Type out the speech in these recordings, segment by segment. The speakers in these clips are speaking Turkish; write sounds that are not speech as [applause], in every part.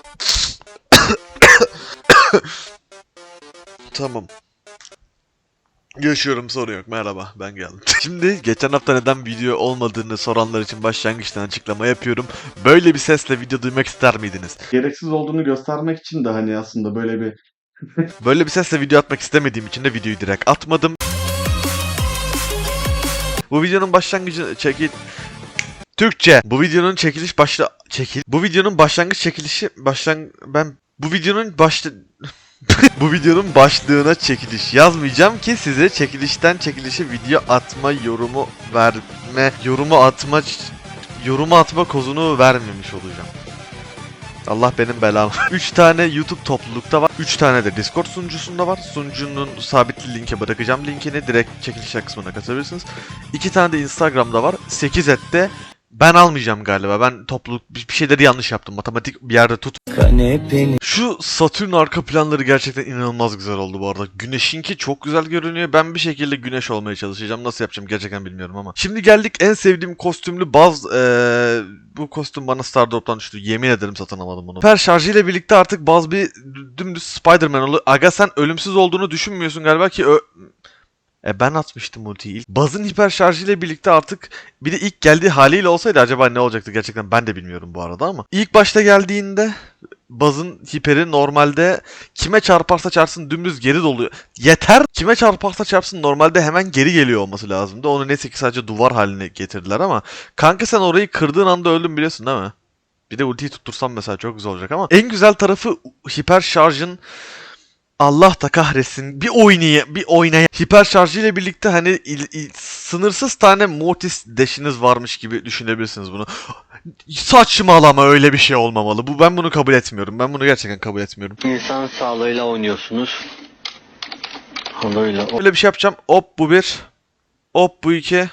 [coughs] tamam. Yaşıyorum sorun yok. Merhaba ben geldim. [laughs] Şimdi geçen hafta neden video olmadığını soranlar için başlangıçtan açıklama yapıyorum. Böyle bir sesle video duymak ister miydiniz? gereksiz olduğunu göstermek için de hani aslında böyle bir [laughs] Böyle bir sesle video atmak istemediğim için de videoyu direkt atmadım. Bu videonun başlangıcı çekil Türkçe. Bu videonun çekiliş başla çekil. Bu videonun başlangıç çekilişi başlang ben bu videonun başla [laughs] bu videonun başlığına çekiliş yazmayacağım ki size çekilişten çekilişe video atma, yorumu verme, yorumu atma yorumu atma kozunu vermemiş olacağım. Allah benim belamı. [laughs] 3 tane YouTube toplulukta var. 3 tane de Discord sunucusunda var. Sunucunun sabitli linke bırakacağım linkini. Direkt çekilişler kısmına katabilirsiniz. 2 tane de Instagram'da var. 8 ette ben almayacağım galiba. Ben topluluk bir şeyleri yanlış yaptım. Matematik bir yerde tut. Şu Satürn arka planları gerçekten inanılmaz güzel oldu bu arada. Güneşinki çok güzel görünüyor. Ben bir şekilde güneş olmaya çalışacağım. Nasıl yapacağım gerçekten bilmiyorum ama. Şimdi geldik en sevdiğim kostümlü baz. eee, bu kostüm bana Stardrop'tan düştü. Yemin ederim satın almadım bunu. Süper şarjıyla birlikte artık baz bir dümdüz Spider-Man oluyor. Aga sen ölümsüz olduğunu düşünmüyorsun galiba ki ö- e ben atmıştım ultiyi ilk. Baz'ın hiper şarjıyla birlikte artık bir de ilk geldiği haliyle olsaydı acaba ne olacaktı gerçekten ben de bilmiyorum bu arada ama. İlk başta geldiğinde Baz'ın hiperi normalde kime çarparsa çarpsın dümdüz geri doluyor. Yeter kime çarparsa çarpsın normalde hemen geri geliyor olması lazımdı. Onu neyse ki sadece duvar haline getirdiler ama kanka sen orayı kırdığın anda öldün biliyorsun değil mi? Bir de ultiyi tuttursam mesela çok güzel olacak ama en güzel tarafı hiper şarjın Allah da kahretsin bir oynaya bir oynaya hiper şarjı ile birlikte hani il- il- sınırsız tane Mortis deşiniz varmış gibi düşünebilirsiniz bunu. Saçmalama öyle bir şey olmamalı. Bu ben bunu kabul etmiyorum. Ben bunu gerçekten kabul etmiyorum. İnsan sağlığıyla oynuyorsunuz. Halıyla Öyle bir şey yapacağım. Hop bu bir. Hop bu iki.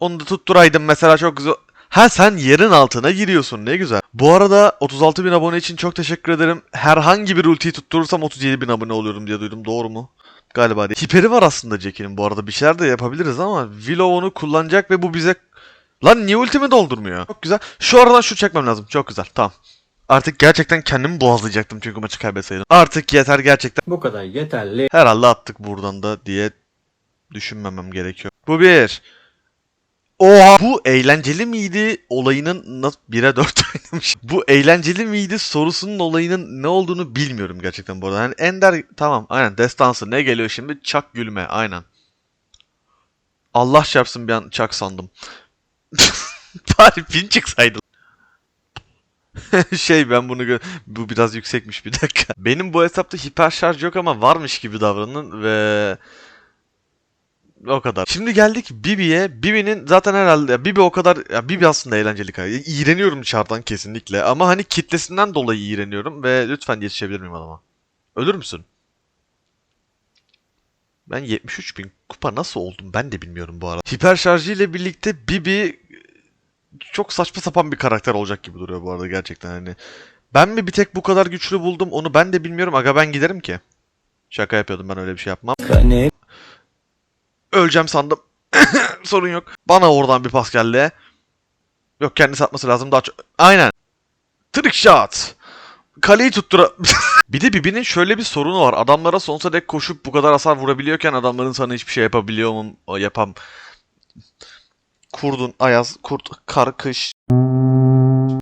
Onu da tutturaydım mesela çok güzel. Ha sen yerin altına giriyorsun ne güzel. Bu arada 36 bin abone için çok teşekkür ederim. Herhangi bir ultiyi tutturursam 37 bin abone oluyorum diye duydum. Doğru mu? Galiba değil. Hiperi var aslında Jack'in bu arada. Bir şeyler de yapabiliriz ama Willow onu kullanacak ve bu bize... Lan niye ultimi doldurmuyor? Çok güzel. Şu aradan şu çekmem lazım. Çok güzel. Tamam. Artık gerçekten kendimi boğazlayacaktım çünkü maçı kaybetseydim. Artık yeter gerçekten. bu kadar yeterli. Herhalde attık buradan da diye düşünmemem gerekiyor. Bu bir. Oha! Bu eğlenceli miydi olayının nasıl 1'e 4 oynamış. Bu eğlenceli miydi sorusunun olayının ne olduğunu bilmiyorum gerçekten bu arada. Yani Ender tamam aynen destansı ne geliyor şimdi? Çak gülme aynen. Allah çarpsın bir an çak sandım. [laughs] Bari pin çıksaydı. [laughs] şey ben bunu gö- bu biraz yüksekmiş bir dakika. Benim bu hesapta hiper şarj yok ama varmış gibi davranın ve o kadar. Şimdi geldik Bibi'ye. Bibi'nin zaten herhalde Bibi o kadar ya Bibi aslında eğlenceli karakter. İğreniyorum çardan kesinlikle ama hani kitlesinden dolayı iğreniyorum ve lütfen yetişebilir miyim adama? Ölür müsün? Ben 73 bin kupa nasıl oldum ben de bilmiyorum bu arada. Hiper şarjı ile birlikte Bibi çok saçma sapan bir karakter olacak gibi duruyor bu arada gerçekten hani. Ben mi bir tek bu kadar güçlü buldum onu ben de bilmiyorum. Aga ben giderim ki. Şaka yapıyordum ben öyle bir şey yapmam. Öleceğim sandım. [coughs] Sorun yok. Bana oradan bir pas geldi. Yok kendisi atması lazım daha çok. Aynen. Trick shot. Kaleyi tuttura... [laughs] bir de Bibi'nin şöyle bir sorunu var. Adamlara sonsuza dek koşup bu kadar hasar vurabiliyorken adamların sana hiçbir şey yapabiliyor mu? Yapam. Kurdun, ayaz, kurt, kar, kış,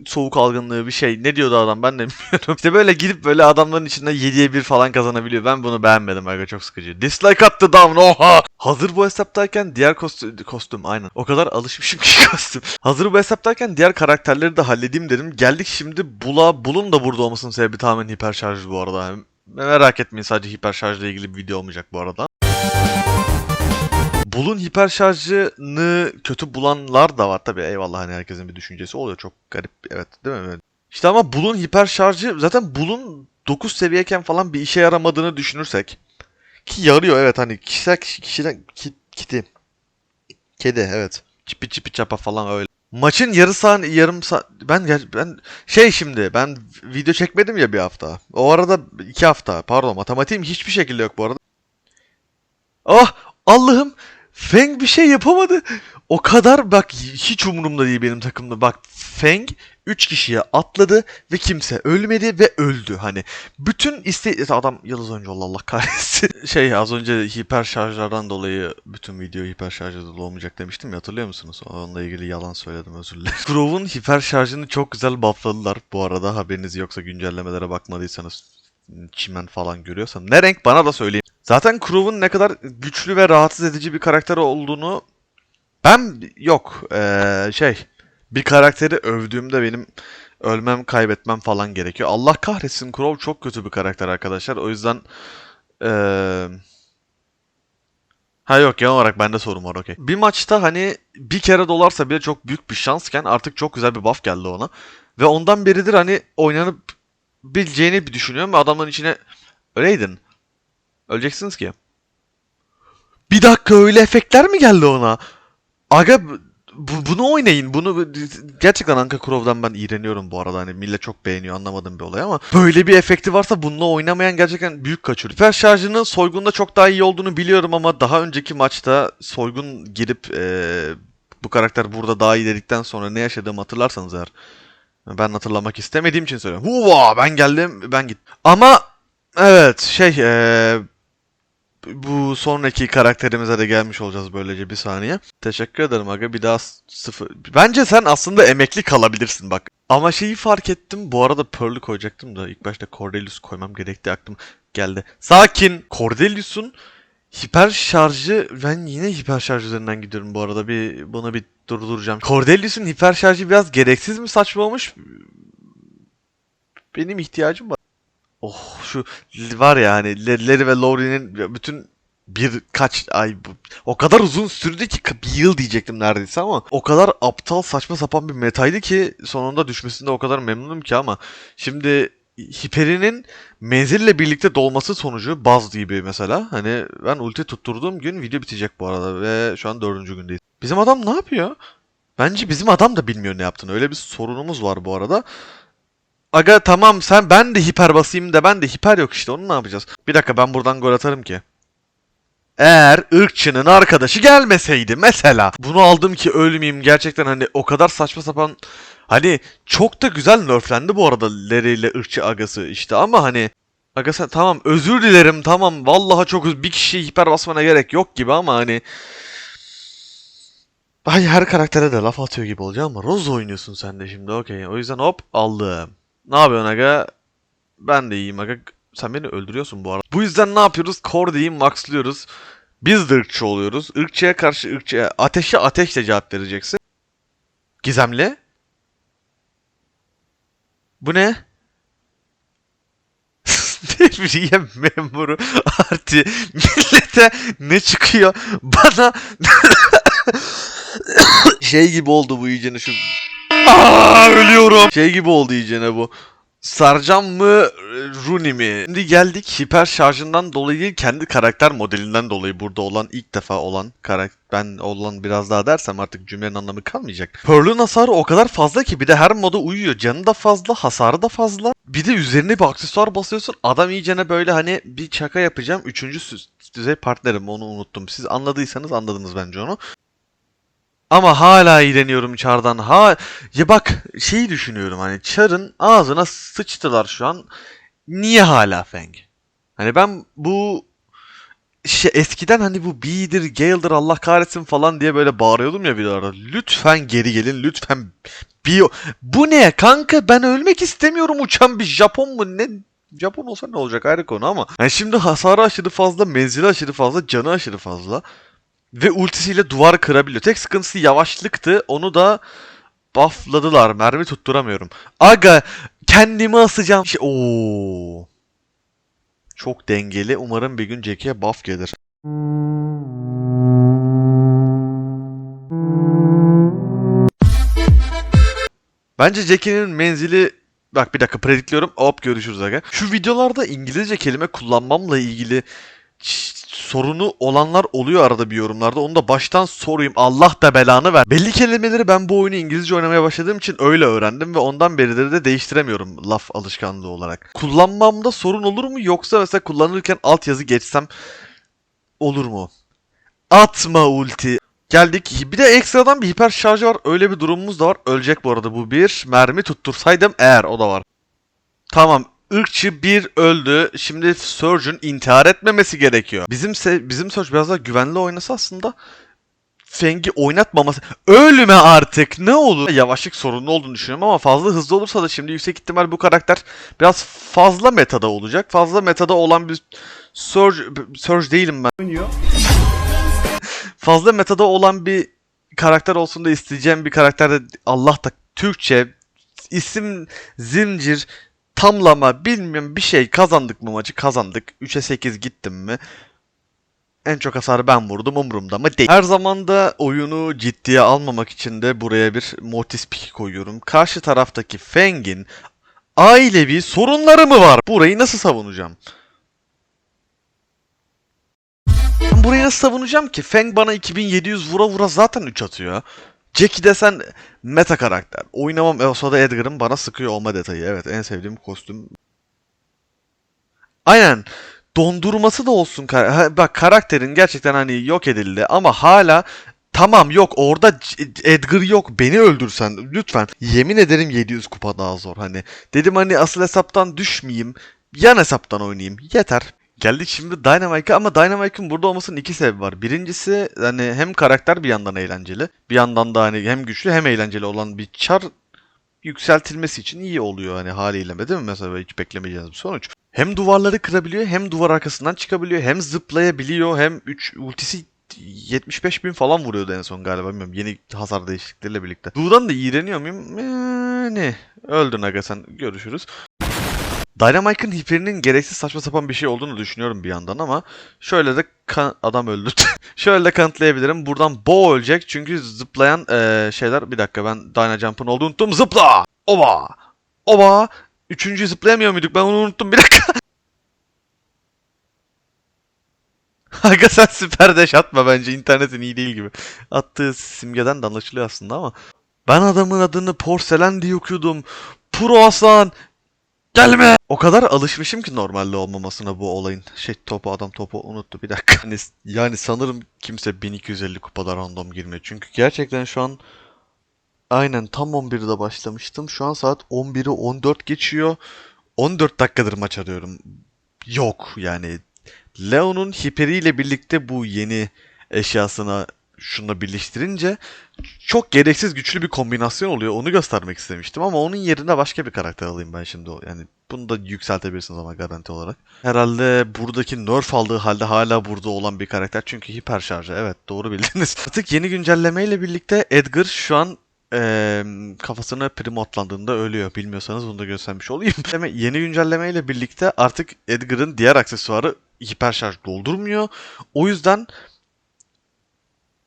soğuk algınlığı bir şey. Ne diyordu adam ben de bilmiyorum. [laughs] İşte böyle gidip böyle adamların içinde 7'ye 1 falan kazanabiliyor. Ben bunu beğenmedim aga çok sıkıcı. Dislike attı down oha. Hazır bu hesaptayken diğer kostüm, kostüm aynen. O kadar alışmışım ki [laughs] kostüm. Hazır bu hesaptayken diğer karakterleri de halledeyim dedim. Geldik şimdi Bula. Bulun da burada olmasının sebebi tamamen hiper şarj bu arada. Merak etmeyin sadece hiper şarjla ilgili bir video olmayacak bu arada. Bulun hiper şarjını kötü bulanlar da var tabii eyvallah hani herkesin bir düşüncesi oluyor çok garip evet değil mi? İşte ama Bulun hiper şarjı zaten Bulun 9 seviyeyken falan bir işe yaramadığını düşünürsek ki yarıyor evet hani kişisel kişiden ki, kiti kedi evet çipi çipi çapa falan öyle. Maçın yarı saat yarım saat ben ben şey şimdi ben video çekmedim ya bir hafta. O arada iki hafta pardon matematiğim hiçbir şekilde yok bu arada. Ah Allah'ım Feng bir şey yapamadı. O kadar bak hiç umurumda değil benim takımda. Bak Feng 3 kişiye atladı ve kimse ölmedi ve öldü. Hani bütün iste adam yıldız oyuncu oldu Allah kahretsin. [laughs] Şey az önce hiper şarjlardan dolayı bütün video hiper şarjda dolu olmayacak demiştim ya hatırlıyor musunuz? Onunla ilgili yalan söyledim özür dilerim. [laughs] Grove'un hiper şarjını çok güzel buffladılar bu arada haberiniz yoksa güncellemelere bakmadıysanız çimen falan görüyorsam. Ne renk bana da söyleyin. Zaten Crow'un ne kadar güçlü ve rahatsız edici bir karakter olduğunu ben yok eee, şey bir karakteri övdüğümde benim ölmem kaybetmem falan gerekiyor. Allah kahretsin Crow çok kötü bir karakter arkadaşlar. O yüzden eee Ha yok genel olarak bende sorun var okey. Bir maçta hani bir kere dolarsa bile çok büyük bir şansken artık çok güzel bir buff geldi ona. Ve ondan beridir hani oynanıp bileceğini düşünüyorum ve adamların içine öyleydin. Öleceksiniz ki. Bir dakika öyle efektler mi geldi ona? Aga bu- bunu oynayın. Bunu gerçekten Anka Crow'dan ben iğreniyorum bu arada. Hani millet çok beğeniyor anlamadığım bir olay ama böyle bir efekti varsa bununla oynamayan gerçekten büyük kaçırıyor. Hiper şarjının soygunda çok daha iyi olduğunu biliyorum ama daha önceki maçta soygun girip eee, bu karakter burada daha iyi dedikten sonra ne yaşadığımı hatırlarsanız eğer ben hatırlamak istemediğim için söylüyorum. Huva ben geldim ben git. Ama evet şey eee, bu sonraki karakterimize de gelmiş olacağız böylece bir saniye. Teşekkür ederim aga bir daha sıfır. Bence sen aslında emekli kalabilirsin bak. Ama şeyi fark ettim bu arada Pearl'ü koyacaktım da ilk başta Cordelius koymam gerekti aklım geldi. Sakin Cordelius'un hiper şarjı ben yine hiper şarj üzerinden gidiyorum bu arada bir bunu bir durduracağım. Cordelius'un hiper şarjı biraz gereksiz mi saçma olmuş? Benim ihtiyacım var. Oh şu var ya hani Larry ve Laurie'nin bütün birkaç ay o kadar uzun sürdü ki bir yıl diyecektim neredeyse ama o kadar aptal saçma sapan bir metaydı ki sonunda düşmesinde o kadar memnunum ki ama şimdi Hiperinin menzille birlikte dolması sonucu Buzz gibi mesela hani ben ulti tutturduğum gün video bitecek bu arada ve şu an dördüncü gündeyiz. Bizim adam ne yapıyor? Bence bizim adam da bilmiyor ne yaptığını. Öyle bir sorunumuz var bu arada. Aga tamam sen ben de hiper basayım da ben de hiper yok işte onu ne yapacağız? Bir dakika ben buradan gol atarım ki. Eğer ırkçının arkadaşı gelmeseydi mesela. Bunu aldım ki ölmeyeyim gerçekten hani o kadar saçma sapan hani çok da güzel nerflendi bu arada Larry ile ırkçı agası işte ama hani Aga sen tamam özür dilerim tamam vallahi çok bir kişiye hiper basmana gerek yok gibi ama hani Ay her karaktere de laf atıyor gibi olacağım ama Rose oynuyorsun sen de şimdi okey. O yüzden hop aldım. Ne yapıyorsun aga? Ben de iyiyim aga. Sen beni öldürüyorsun bu arada. Bu yüzden ne yapıyoruz? Cordy'yi maxlıyoruz. Biz de ırkçı oluyoruz. Irkçıya karşı ırkçıya ateşe ateşle cevap vereceksin. Gizemli. Bu ne? [laughs] Devriye memuru artı millete ne çıkıyor? Bana [laughs] şey gibi oldu bu iyicene şu. Aa, ölüyorum. Şey gibi oldu iyicene bu. Sarcan mı, Runi mi? Şimdi geldik hiper şarjından dolayı değil, kendi karakter modelinden dolayı burada olan ilk defa olan karakter ben olan biraz daha dersem artık cümlenin anlamı kalmayacak. Pearl'ün hasarı o kadar fazla ki bir de her moda uyuyor. Canı da fazla, hasarı da fazla. Bir de üzerine bir aksesuar basıyorsun. Adam iyicene böyle hani bir çaka yapacağım. Üçüncü düzey partnerim onu unuttum. Siz anladıysanız anladınız bence onu. Ama hala iğreniyorum Char'dan. Ha ya bak şeyi düşünüyorum hani Char'ın ağzına sıçtılar şu an. Niye hala Feng? Hani ben bu şey eskiden hani bu B'dir, Gale'dir Allah kahretsin falan diye böyle bağırıyordum ya bir ara. Lütfen geri gelin, lütfen B. Bu ne kanka? Ben ölmek istemiyorum uçan bir Japon mu? Ne? Japon olsa ne olacak ayrı konu ama. Yani şimdi hasarı aşırı fazla, menzili aşırı fazla, canı aşırı fazla. Ve ultisiyle duvar kırabiliyor. Tek sıkıntısı yavaşlıktı. Onu da buffladılar. Mermi tutturamıyorum. Aga kendimi asacağım. Şey, Oo. Çok dengeli. Umarım bir gün Jack'e buff gelir. Bence Jackie'nin menzili Bak bir dakika predikliyorum. Hop görüşürüz aga. Şu videolarda İngilizce kelime kullanmamla ilgili sorunu olanlar oluyor arada bir yorumlarda. Onu da baştan sorayım. Allah da belanı ver. Belli kelimeleri ben bu oyunu İngilizce oynamaya başladığım için öyle öğrendim ve ondan beridir de değiştiremiyorum laf alışkanlığı olarak. Kullanmamda sorun olur mu yoksa mesela kullanırken altyazı geçsem olur mu? Atma ulti. Geldik. Bir de ekstradan bir hiper şarjı var. Öyle bir durumumuz da var. Ölecek bu arada bu bir. Mermi tuttursaydım eğer o da var. Tamam. Irkçı bir öldü. Şimdi Surge'un intihar etmemesi gerekiyor. Bizim se- bizim Surge biraz daha güvenli oynasa aslında Feng'i oynatmaması. Ölme artık ne olur. Yavaşlık sorunlu olduğunu düşünüyorum ama fazla hızlı olursa da şimdi yüksek ihtimal bu karakter biraz fazla metada olacak. Fazla metada olan bir Surge, Surge değilim ben. fazla metada olan bir karakter olsun da isteyeceğim bir karakter de Allah da Türkçe isim zincir tamlama bilmiyorum bir şey kazandık mı maçı kazandık 3'e 8 gittim mi en çok hasarı ben vurdum umurumda mı değil. Her zaman da oyunu ciddiye almamak için de buraya bir Mortis piki koyuyorum. Karşı taraftaki Feng'in ailevi sorunları mı var? Burayı nasıl savunacağım? Ben burayı nasıl savunacağım ki? Feng bana 2700 vura vura zaten 3 atıyor. Jackie desen meta karakter. Oynamam olsa da Edgar'ın bana sıkıyor olma detayı. Evet en sevdiğim kostüm. Aynen. Dondurması da olsun. Bak karakterin gerçekten hani yok edildi ama hala Tamam yok orada Edgar yok beni öldürsen lütfen. Yemin ederim 700 kupa daha zor hani. Dedim hani asıl hesaptan düşmeyeyim. Yan hesaptan oynayayım. Yeter. Geldik şimdi Dynamite'a ama Dynamite'ın burada olmasının iki sebebi var. Birincisi hani hem karakter bir yandan eğlenceli. Bir yandan da hani hem güçlü hem eğlenceli olan bir çar yükseltilmesi için iyi oluyor hani haliyle değil mi? Mesela hiç beklemeyeceğiniz bir sonuç. Hem duvarları kırabiliyor hem duvar arkasından çıkabiliyor hem zıplayabiliyor hem 3 ultisi 75 bin falan vuruyordu en son galiba bilmiyorum yeni hasar değişiklikleriyle birlikte. Duğdan da iğreniyor muyum? Yani öldün aga sen görüşürüz. Dynamite'ın hiperinin gereksiz saçma sapan bir şey olduğunu düşünüyorum bir yandan ama şöyle de adam öldü. [laughs] şöyle de kanıtlayabilirim. Buradan Bo ölecek çünkü zıplayan eee, şeyler bir dakika ben Dyna Jump'ın olduğunu unuttum. Zıpla! Oba! Oba! Üçüncüyü zıplayamıyor muyduk? Ben onu unuttum bir dakika. [laughs] Aga sen süper deş atma bence internetin iyi değil gibi. Attığı simgeden de anlaşılıyor aslında ama. Ben adamın adını porselen diye okuyordum. Pro Aslan! Gelme! O kadar alışmışım ki normalde olmamasına bu olayın. Şey topu adam topu unuttu bir dakika. Yani, yani sanırım kimse 1250 kupada random girmiyor. Çünkü gerçekten şu an aynen tam 11'de başlamıştım. Şu an saat 11'i 14 geçiyor. 14 dakikadır maç arıyorum. Yok yani. Leon'un hiperiyle birlikte bu yeni eşyasına şununla birleştirince çok gereksiz güçlü bir kombinasyon oluyor. Onu göstermek istemiştim ama onun yerine başka bir karakter alayım ben şimdi. Yani bunu da yükseltebilirsiniz ama garanti olarak. Herhalde buradaki nerf aldığı halde hala burada olan bir karakter. Çünkü hiper şarjı. Evet doğru bildiniz. [laughs] Artık yeni güncellemeyle birlikte Edgar şu an eee, kafasını primo atlandığında ölüyor. Bilmiyorsanız bunu da göstermiş olayım. [laughs] Yeni güncellemeyle birlikte artık Edgar'ın diğer aksesuarı hiper şarj doldurmuyor. O yüzden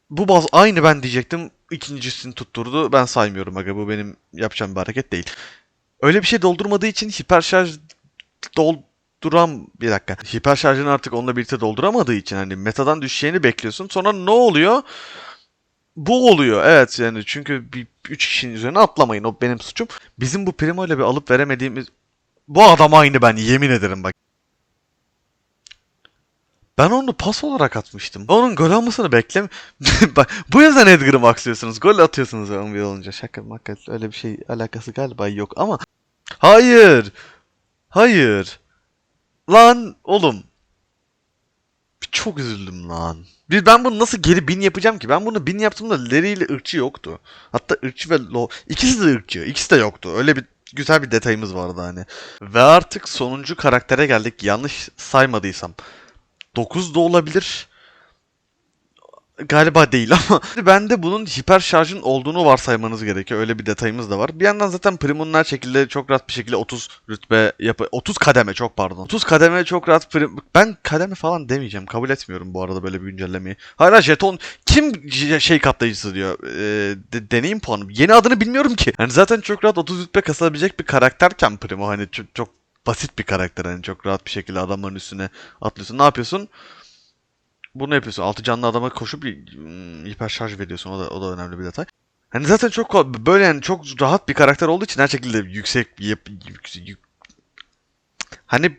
bu baz aynı ben diyecektim. İkincisini tutturdu. Ben saymıyorum aga. Bu benim yapacağım bir hareket değil. Öyle bir şey doldurmadığı için hiper şarj dolduram bir dakika. Hiper şarjını artık onunla birlikte dolduramadığı için hani metadan düşeceğini bekliyorsun. Sonra ne oluyor? Bu oluyor. Evet yani çünkü bir 3 kişinin üzerine atlamayın. O benim suçum. Bizim bu Primo ile bir alıp veremediğimiz bu adam aynı ben yemin ederim bak. Ben onu pas olarak atmıştım. Onun gol olmasını beklem... [laughs] Bu yüzden Edgar'ı maxlıyorsunuz. Gol atıyorsunuz 11 olunca. Şaka maka öyle bir şey alakası galiba yok ama... Hayır! Hayır! Lan oğlum! Çok üzüldüm lan. Bir ben bunu nasıl geri bin yapacağım ki? Ben bunu bin yaptığımda Larry ile ırkçı yoktu. Hatta ırkçı ve Lo... ikisi de ırkçı. İkisi de yoktu. Öyle bir güzel bir detayımız vardı hani. Ve artık sonuncu karaktere geldik. Yanlış saymadıysam. 9 da olabilir. Galiba değil [laughs] ama bende bunun hiper şarjın olduğunu varsaymanız gerekiyor. Öyle bir detayımız da var. Bir yandan zaten Primo'nun her şekilde çok rahat bir şekilde 30 rütbe yapı 30 kademe çok pardon. 30 kademe çok rahat prim... Ben kademe falan demeyeceğim. Kabul etmiyorum bu arada böyle bir güncellemeyi. Hayır jeton kim şey katlayıcısı diyor. Ee, de- deneyim puanı. Yeni adını bilmiyorum ki. Yani zaten çok rahat 30 rütbe kasabilecek bir karakterken Primo hani çok, çok basit bir karakter hani çok rahat bir şekilde adamların üstüne atlıyorsun. Ne yapıyorsun? Bunu yapıyorsun. Altı canlı adama koşup hmm, hiper şarj veriyorsun. O da o da önemli bir detay. Hani zaten çok böyle yani çok rahat bir karakter olduğu için her şekilde yüksek yap, yük- yük- hani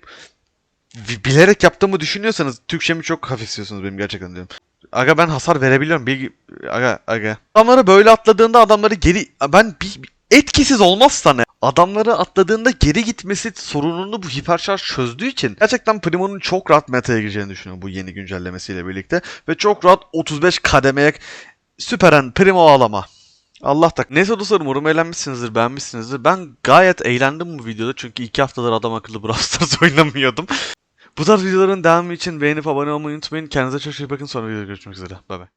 bi- bilerek yaptığımı düşünüyorsanız Türkçemi çok hafifliyorsunuz benim gerçekten diyorum. Aga ben hasar verebiliyorum. Bir, aga aga. Adamları böyle atladığında adamları geri ben bir, bir- etkisiz olmazsa ne? Adamları atladığında geri gitmesi sorununu bu hiperşarj çözdüğü için gerçekten Primo'nun çok rahat meta'ya gireceğini düşünüyorum bu yeni güncellemesiyle birlikte ve çok rahat 35 kademeye süperen Primo ağlama. Allah tak. Neyse dostlarım umarım eğlenmişsinizdir, beğenmişsinizdir. Ben gayet eğlendim bu videoda çünkü iki haftadır adam akıllı Brawl Stars [laughs] oynamıyordum. Bu tarz videoların devamı için beğenip abone olmayı unutmayın. Kendinize çok iyi bakın. Sonra videoda görüşmek üzere. Bay bay.